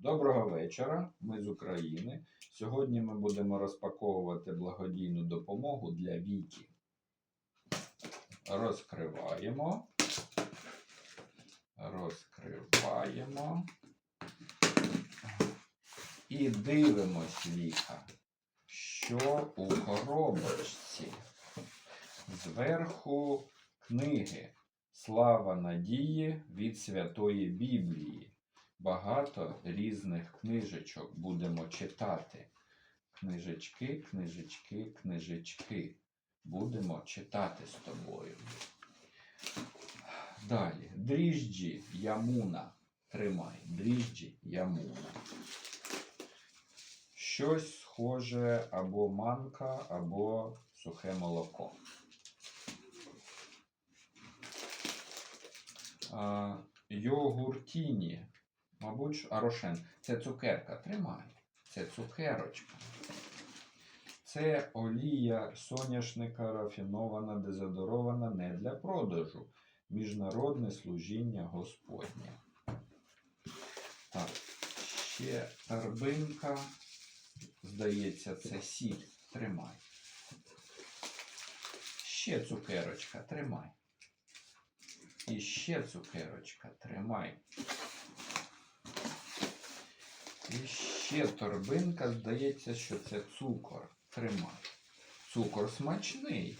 Доброго вечора, ми з України. Сьогодні ми будемо розпаковувати благодійну допомогу для Віки. Розкриваємо. Розкриваємо. І дивимось, Віка, що у коробочці. Зверху книги Слава надії від Святої Біблії. Багато різних книжечок будемо читати. Книжечки, книжечки, книжечки. Будемо читати з тобою. Далі. Дріжджі Ямуна. Тримай. Дріжджі Ямуна. Щось схоже або манка, або сухе молоко. Йогуртіні. Мабуть, Арошен. Це цукерка. Тримай. Це цукерочка. Це олія соняшника рафінована, дезодорована не для продажу. Міжнародне служіння Господнє. Так, ще торбинка. Здається, це сіль. Тримай. Ще цукерочка, тримай. І ще цукерочка, тримай. І ще торбинка, здається, що це цукор. Тримай. Цукор смачний.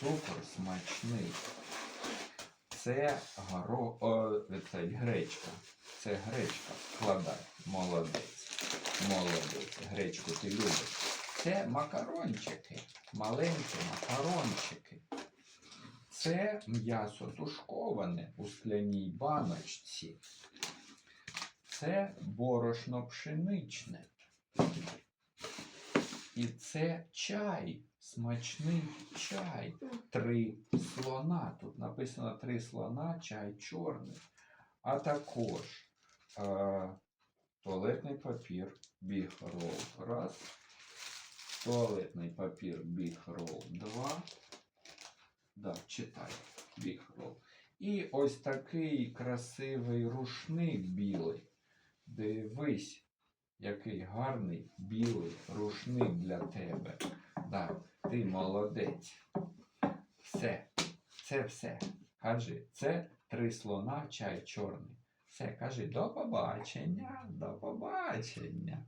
Цукор смачний. Це горо... О, це гречка. Це гречка. Складай. Молодець. Молодець. Гречку ти любиш. Це макарончики. Маленькі макарончики. Це м'ясо тушковане у скляній баночці. Це борошно пшеничне. І це чай, смачний чай. Три слона. Тут написано три слона, чай чорний. А також е, туалетний папір Big Roll. Раз. Туалетний папір Big Roll. Два. Да, читай. Big Roll. І ось такий красивий рушник білий. Дивись, який гарний білий рушник для тебе. Да, ти молодець. Все, це все. Кажи, це три слона, чай чорний. Все, кажи, до побачення, до побачення.